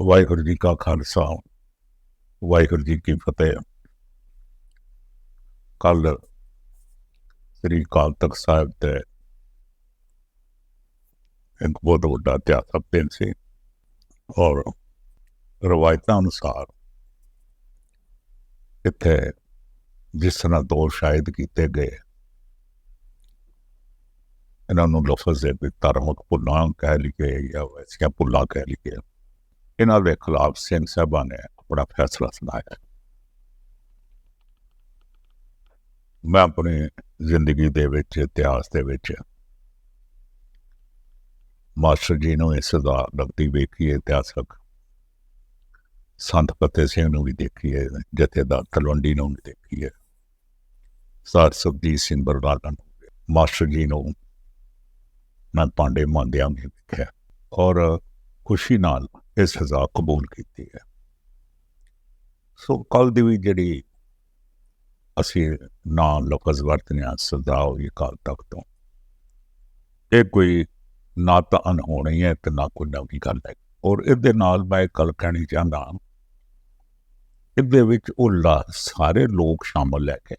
ਵਾਹਿਗੁਰੂ ਜੀ ਕਾ ਖਾਲਸਾ, ਵਾਹਿਗੁਰੂ ਜੀ ਕੀ ਫਤਿਹ। ਕੱਲ ਸ੍ਰੀ ਅਕਾਲ ਤਖਤ ਸਾਹਿਬ ਤੇ ਇੱਕ ਬਹੁਤ ਵੱਡਾ ਇਤਿਹਾਸਕ ਦਿਨ ਸੀ ਔਰ ਰਵਾਇਤਾਂ ਅਨੁਸਾਰ ਇੱਥੇ ਜਿਸ ਤਰ੍ਹਾਂ ਦੋ ਸ਼ਾਇਦ ਕੀਤੇ ਗਏ, ਇਹਨਾਂ ਨੂੰ ਲਫ਼ਜ਼ ਦੇ ਵੀ ਧਾਰਮਿਕ ਭੁੱਲਾਂ ਕਹਿ ਲਈਏ ਜਾਂ ਵੈਸੀਆਂ ਭੁੱਲਾਂ ਕਹਿ ਲਈਏ ਇਹਨਾਂ ਦੇ ਖਿਲਾਫ ਸਿੰਘ ਸਾਹਿਬਾਂ ਨੇ ਆਪਣਾ ਫੈਸਲਾ ਸੁਣਾਇਆ। ਮੈਂ ਆਪਣੀ ਜ਼ਿੰਦਗੀ ਦੇ ਵਿੱਚ, ਇਤਿਹਾਸ ਦੇ ਵਿੱਚ ਮਾਸਟਰ ਜੀ ਨੂੰ ਇਸ ਦਾ ਲੱਗਦੀ ਵੇਖੀ ਇਤਿਹਾਸਕ ਸੰਤ ਫਤਿਹ ਸਿੰਘ ਨੂੰ ਵੀ ਦੇਖੀ ਹੈ ਜਥੇਦਾਰ ਤਲਵੰਡੀ ਨੂੰ ਵੀ ਦੇਖੀ ਹੈ ਸਰ ਸੁਖਜੀਤ ਸਿੰਘ ਬਰਨਾਲਾ ਨੂੰ ਮਾਸਟਰ ਜੀ ਨੂੰ ਮੈਂ ਪਾਂਡੇ ਮੰਦਿਆਂ ਵੀ ਦੇਖਿਆ ਔਰ ਖੁਸ਼ੀ ਨਾਲ ਇਹ ਸਜ਼ਾ ਕਬੂਲ ਕੀਤੀ ਹੈ। ਸੋ ਕੱਲ ਦੀ ਵੀ ਜਿਹੜੀ ਅਸੀਂ ਨਾ ਲਫ਼ਜ਼ ਵਰਤਨਿਆ ਸਜ਼ਾ ਹੋਈ ਕਾਲ ਤੱਕ ਤੋਂ। ਇਹ ਕੋਈ ਨਾ ਤਾਂ ਅਨਹੋਣੀ ਹੈ ਤੇ ਨਾ ਕੋਈ ਨਵੀਂ ਗੱਲ ਹੈ। ਔਰ ਇਹਦੇ ਨਾਲ ਮੈਂ ਇੱਕ ਗੱਲ ਕਹਿਣੀ ਚਾਹੁੰਦਾ ਇਹਦੇ ਵਿੱਚ ਉਹ ਲਾ- ਸਾਰੇ ਲੋਕ ਸ਼ਾਮਲ ਲੈ ਕੇ,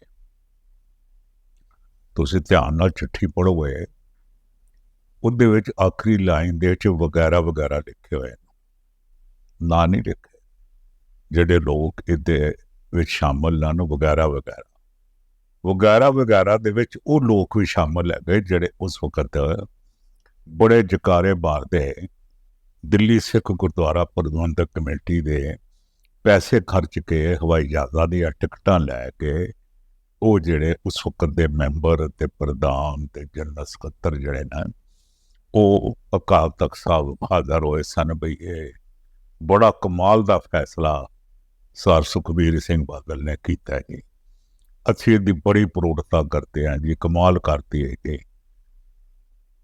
ਤੁਸੀਂ ਧਿਆਨ ਨਾਲ ਚਿੱਠੀ ਪੜ੍ਹੋਗੇ ਉਹਦੇ ਵਿੱਚ ਆਖਰੀ ਲਾਈਨ ਦੇ ਵਿੱਚ ਵਗੈਰਾ ਵਗੈਰਾ ਲਿਖੇ ਹੋਏ ਨੇ। ਨਾਂ ਨਹੀਂ ਲਿਖੇ। ਜਿਹੜੇ ਲੋਕ ਇਹਦੇ ਵਿੱਚ ਸ਼ਾਮਲ ਹਨ ਵਗੈਰਾ ਵਗੈਰਾ। ਵਗੈਰਾ ਵਗੈਰਾ ਦੇ ਵਿੱਚ ਉਹ ਲੋਕ ਵੀ ਸ਼ਾਮਲ ਹੈਗੇ ਜਿਹੜੇ ਉਸ ਵਕਤ ਬੜੇ ਜਕਾਰੇ ਮਾਰਦੇ। ਦਿੱਲੀ ਸਿੱਖ ਗੁਰਦੁਆਰਾ ਪ੍ਰਬੰਧਕ ਕਮੇਟੀ ਦੇ ਪੈਸੇ ਖਰਚ ਕੇ ਹਵਾਈ ਜਹਾਜ਼ਾਂ ਦੀਆਂ ਟਿਕਟਾਂ ਲੈ ਕੇ ਉਹ ਜਿਹੜੇ ਉਸ ਵਕਤ ਦੇ ਮੈਂਬਰ ਤੇ ਪ੍ਰਧਾਨ ਤੇ ਜਨਰਲ ਸਕੱਤਰ ਜਿਹੜੇ ਨੇ, ਉਹ ਅਕਾਲ ਤਖਤ ਸਾਹਿਬ ਹਾਜ਼ਰ ਹੋਏ ਸਨ ਬਈ ਇਹ ਬੜਾ ਕਮਾਲ ਦਾ ਫੈਸਲਾ ਸਰ ਸੁਖਬੀਰ ਸਿੰਘ ਬਾਦਲ ਨੇ ਕੀਤਾ ਜੀ। ਅਸੀਂ ਇਹਦੀ ਬੜੀ ਪ੍ਰੋੜਤਾ ਕਰਦੇ ਹਾਂ ਜੀ, ਕਮਾਲ ਕਰਤੀ ਹੈ ਕਿ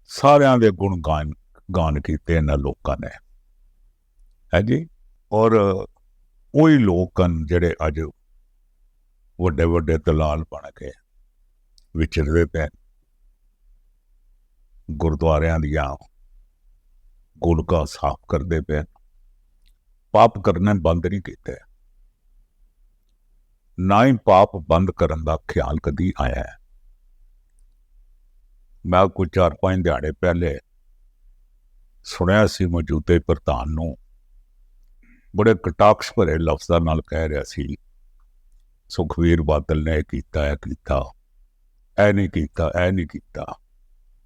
ਸਾਰਿਆਂ ਦੇ ਗੁਣ ਗਾਨ ਗਾਨ ਕੀਤੇ ਇਹਨਾਂ ਲੋਕਾਂ ਨੇ। ਹੈ ਜੀ? ਔਰ ਉਹੀ ਲੋਕ ਹਨ ਜਿਹੜੇ ਅੱਜ ਵੱਡੇ ਵੱਡੇ ਦਲਾਲ ਬਣ ਕੇ ਵਿਚਰਦੇ ਪਏ ਗੁਰਦੁਆਰਿਆਂ ਦੀਆਂ ਗੋਲਕਾ ਸਾਫ਼ ਕਰਦੇ ਪਏ ਪਾਪ ਕਰਨੇ ਬੰਦ ਨਹੀਂ ਕੀਤੇ। ਨਾ ਹੀ ਪਾਪ ਬੰਦ ਕਰਨ ਦਾ ਖਿਆਲ ਕਦੀ ਆਇਆ। ਹੈ ਮੈਂ ਕੁਝ ਚਾਰ ਪੰਜ ਦਿਹਾੜੇ ਪਹਿਲੇ ਸੁਣਿਆ ਸੀ ਮੌਜੂਦੇ ਪ੍ਰਧਾਨ ਨੂੰ। ਬੜੇ ਕਟਾਕਸ਼ ਭਰੇ ਲਫ਼ਜ਼ਾਂ ਨਾਲ ਕਹਿ ਰਿਹਾ ਸੀ, ਸੁਖਵੀਰ ਬਾਦਲ ਨੇ ਇਹ ਕੀਤਾ ਇਹ ਕੀਤਾ ਐ ਨਹੀਂ ਕੀਤਾ ਐ ਨਹੀਂ ਕੀਤਾ।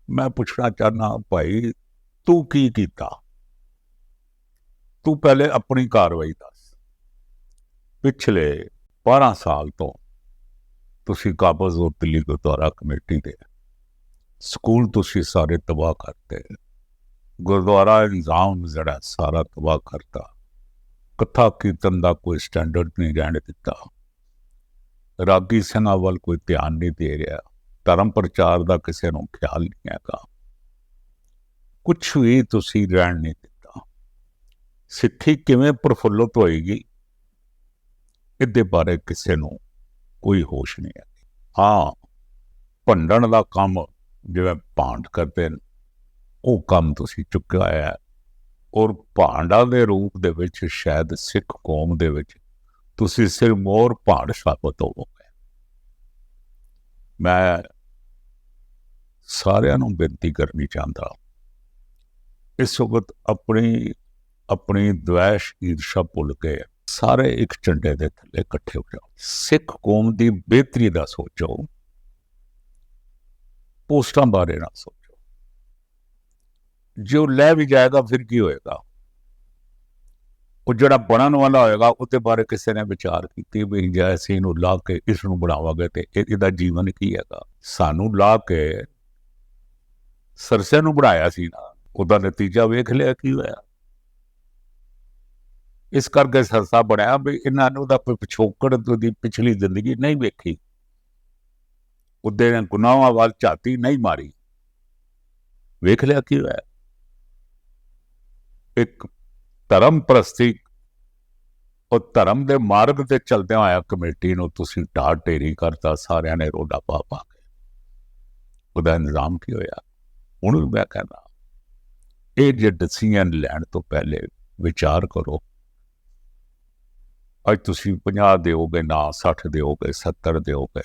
ਮੈਂ ਪੁੱਛਣਾ ਚਾਹਨਾ ਭਾਈ, ਤੂੰ ਕੀ ਕੀਤਾ? ਤੂੰ ਪਹਿਲੇ ਆਪਣੀ ਕਾਰਵਾਈ ਦੱਸ। ਪਿਛਲੇ 12 ਸਾਲ ਤੋਂ ਤੁਸੀਂ ਕਾਬਜ਼ ਉਹ ਦਿੱਲੀ ਗੁਰਦੁਆਰਾ ਕਮੇਟੀ ਦੇ ਸਕੂਲ ਤੁਸੀਂ ਸਾਰੇ ਤਬਾਹ ਕਰਤੇ ਗੁਰਦੁਆਰਾ ਨਿਜ਼ਾਮ ਜਿਹੜਾ ਸਾਰਾ ਤਬਾਹ ਕਰਤਾ। ਕਥਾ ਕੀਰਤਨ ਦਾ ਕੋਈ ਸਟੈਂਡਰਡ ਨਹੀਂ ਰਹਿਣ ਦਿੱਤਾ। ਰਾਗੀ ਸਿੰਘਾਂ ਵੱਲ ਕੋਈ ਧਿਆਨ ਨਹੀਂ ਦੇ ਰਿਹਾ। ਧਰਮ ਪ੍ਰਚਾਰ ਦਾ ਕਿਸੇ ਨੂੰ ਖਿਆਲ ਨਹੀਂ ਹੈਗਾ। ਕੁਝ ਵੀ ਤੁਸੀਂ ਰਹਿਣ ਨਹੀਂ ਦਿੱਤਾ ਸਿੱਖੀ ਕਿਵੇਂ ਪ੍ਰਫੁੱਲਤ ਹੋਏਗੀ, ਇਹਦੇ ਬਾਰੇ ਕਿਸੇ ਨੂੰ ਕੋਈ ਹੋਸ਼ ਨਹੀਂ ਹੈ। ਹਾਂ, ਭੰਡਣ ਦਾ ਕੰਮ ਜਿਵੇਂ ਭਾਂਡ ਕਰਦੇ ਨੇ, ਉਹ ਕੰਮ ਤੁਸੀਂ ਚੁੱਕਿਆ ਹੈ। ਔਰ ਭਾਂਡਾ ਦੇ ਰੂਪ ਦੇ ਵਿੱਚ ਸ਼ਾਇਦ ਸਿੱਖ ਕੌਮ ਦੇ ਵਿੱਚ ਤੁਸੀਂ ਸਿਰ ਮੋਰ ਭਾਂਡ ਸਾਬਤ ਹੋਵੋਗੇ। ਮੈਂ ਸਾਰਿਆਂ ਨੂੰ ਬੇਨਤੀ ਕਰਨੀ ਚਾਹੁੰਦਾ, ਇਸ ਵਕਤ ਆਪਣੀ ਆਪਣੀ ਦ્વੈਸ਼ ਈਰਸ਼ਾ ਭੁੱਲ ਕੇ ਸਾਰੇ ਇੱਕ ਝੰਡੇ ਦੇ ਥੱਲੇ ਇਕੱਠੇ ਹੋ ਜਾਓ। ਸਿੱਖ ਕੌਮ ਦੀ ਬਿਹਤਰੀ ਦਾ ਸੋਚੋ। ਪੋਸਟਾਂ ਬਾਰੇ ਨਾ ਸੋਚੋ। ਜੋ ਲੈ ਵੀ ਜਾਏਗਾ, ਫਿਰ ਕੀ ਹੋਏਗਾ? ਉਹ ਜਿਹੜਾ ਬਣਨ ਵਾਲਾ ਹੋਏਗਾ, ਉਹਦੇ ਬਾਰੇ ਕਿਸੇ ਨੇ ਵਿਚਾਰ ਕੀਤੀ ਵੀ ਜੇ ਅਸੀਂ ਇਹਨੂੰ ਲਾ ਕੇ ਇਸ ਨੂੰ ਬਣਾਵਾਂਗੇ ਤੇ ਇਹ- ਇਹਦਾ ਜੀਵਨ ਕੀ ਹੈਗਾ? ਸਾਨੂੰ ਲਾ ਕੇ ਸਰਸੇ ਨੂੰ ਬਣਾਇਆ ਸੀ ਨਾ, ਉਹਦਾ ਨਤੀਜਾ ਵੇਖ ਲਿਆ ਕੀ ਹੋਇਆ? ਇਸ ਕਰਕੇ ਸਰਸਾ ਬਣਿਆ ਵੀ ਇਹਨਾਂ ਨੂੰ ਉਹਦਾ ਪਿਛੋਕੜ ਦੀ ਪਿਛਲੀ ਜ਼ਿੰਦਗੀ ਨਹੀਂ ਵੇਖੀ। ਉਹਦੇ ਨੇ ਗੁਨਾਹਾਂ ਵੱਲ ਝਾਤੀ ਨਹੀਂ ਮਾਰੀ। ਵੇਖ ਲਿਆ ਕੀ ਹੋਇਆ। ਇੱਕ ਧਰਮ ਪ੍ਰਸਤੀ ਉਹ ਧਰਮ ਦੇ ਮਾਰਗ ਤੇ ਚਲਦਿਆਂ ਹੋਇਆ ਕਮੇਟੀ ਨੂੰ, ਤੁਸੀਂ ਢਾਹ ਢੇਰੀ ਕਰਤਾ, ਸਾਰਿਆਂ ਨੇ ਰੋਡਾ ਪਾ ਪਾ ਕੇ। ਉਹਦਾ ਨਿਜ਼ਾਮ ਕੀ ਹੋਇਆ? ਹੁਣ ਮੈਂ ਕਹਿੰਦਾ, ਇਹ ਜੇ ਡਿਸੀਜਨ ਲੈਣ ਤੋਂ ਪਹਿਲੇ ਵਿਚਾਰ ਕਰੋ ਅੱਜ ਤੁਸੀਂ 50 ਦਿਓਗੇ ਨਾ 60 ਦਿਓਗੇ 70 ਦਿਓਗੇ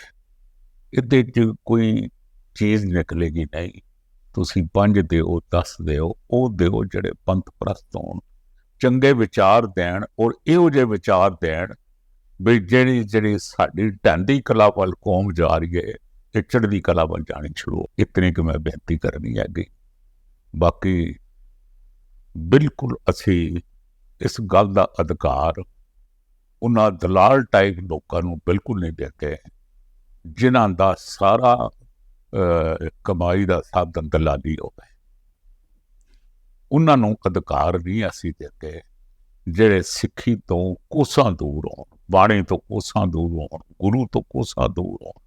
ਇਹਦੇ 'ਚ ਕੋਈ ਚੀਜ਼ ਨਿਕਲੇਗੀ ਨਹੀਂ। ਤੁਸੀਂ ਪੰਜ ਦਿਓ 10 ਦਿਓ, ਉਹ ਦਿਓ ਜਿਹੜੇ ਪੰਥ ਪ੍ਰਸਤ ਹੋਣ। ਚੰਗੇ ਵਿਚਾਰ ਦੇਣ ਔਰ ਇਹੋ ਜਿਹੇ ਵਿਚਾਰ ਦੇਣ ਵੀ ਜਿਹੜੀ ਜਿਹੜੀ ਸਾਡੀ ਢੰਡੀ ਕਲਾ ਵੱਲ ਕੌਮ ਜਾ ਰਹੀ ਹੈ, ਇਹ ਚੜ੍ਹਦੀ ਕਲਾ ਵੱਲ ਜਾਣੀ ਸ਼ੁਰੂ ਹੋ। ਕਿ ਮੈਂ ਬੇਨਤੀ ਕਰਨੀ ਹੈਗੀ। ਬਾਕੀ ਬਿਲਕੁਲ ਅਸੀਂ ਇਸ ਗੱਲ ਦਾ ਅਧਿਕਾਰ ਉਹਨਾਂ ਦਲਾਲ ਟਾਈਪ ਲੋਕਾਂ ਨੂੰ ਬਿਲਕੁਲ ਨਹੀਂ ਦਿੰਦੇ ਜਿਨ੍ਹਾਂ ਦਾ ਸਾਰਾ ਅਹ, ਕਮਾਈ ਦਾ ਸਾਧਨ ਦਲਾਲੀ ਹੋਵੇ ਉਹਨਾਂ ਨੂੰ ਅਧਿਕਾਰ ਨਹੀਂ ਅਸੀਂ ਦਿੰਦੇ ਜਿਹੜੇ ਸਿੱਖੀ ਤੋਂ ਕੋਸਾਂ ਦੂਰ ਹੋਣ ਬਾਣੀ ਤੋਂ ਕੋਸਾਂ ਦੂਰ ਹੋਣ ਗੁਰੂ ਤੋਂ ਕੋਸਾਂ ਦੂਰ ਹੋਣ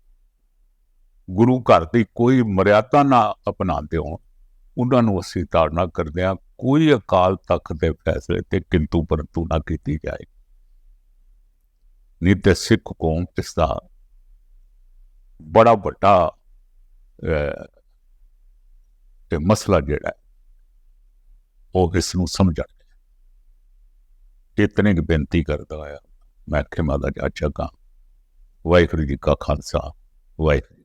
ਗੁਰੂ ਘਰ ਦੀ ਕੋਈ ਮਰਿਆਦਾ ਨਾ ਅਪਣਾਉਂਦੇ ਹੋਣ ਉਹਨਾਂ ਨੂੰ ਅਸੀਂ ਤਾੜਨਾ ਕਰਦੇ ਹਾਂ ਕੋਈ ਅਕਾਲ ਤਖਤ ਦੇ ਫੈਸਲੇ ਤੇ ਕਿੰਤੂ ਪਰੰਤੂ ਨਾ ਕੀਤੀ ਜਾਏ। ਨਹੀਂ ਤੇ ਸਿੱਖ ਕੌਮ ਇਸ ਦਾ? ਬੜਾ ਵੱਡਾ ਅਹ, ਤੇ ਮਸਲਾ ਜਿਹੜਾ ਉਹ ਇਸ ਨੂੰ ਸਮਝਣ ਇਤਨੇ ਕੁ ਬੇਨਤੀ ਕਰਦਾ ਆ। ਮੈਂ ਖਿਮਾ ਦਾ ਚਾਚਾ ਵਾਹਿਗੁਰੂ ਜੀ ਕਾ ਖਾਲਸਾ ਵਾਹਿਗੁਰੂ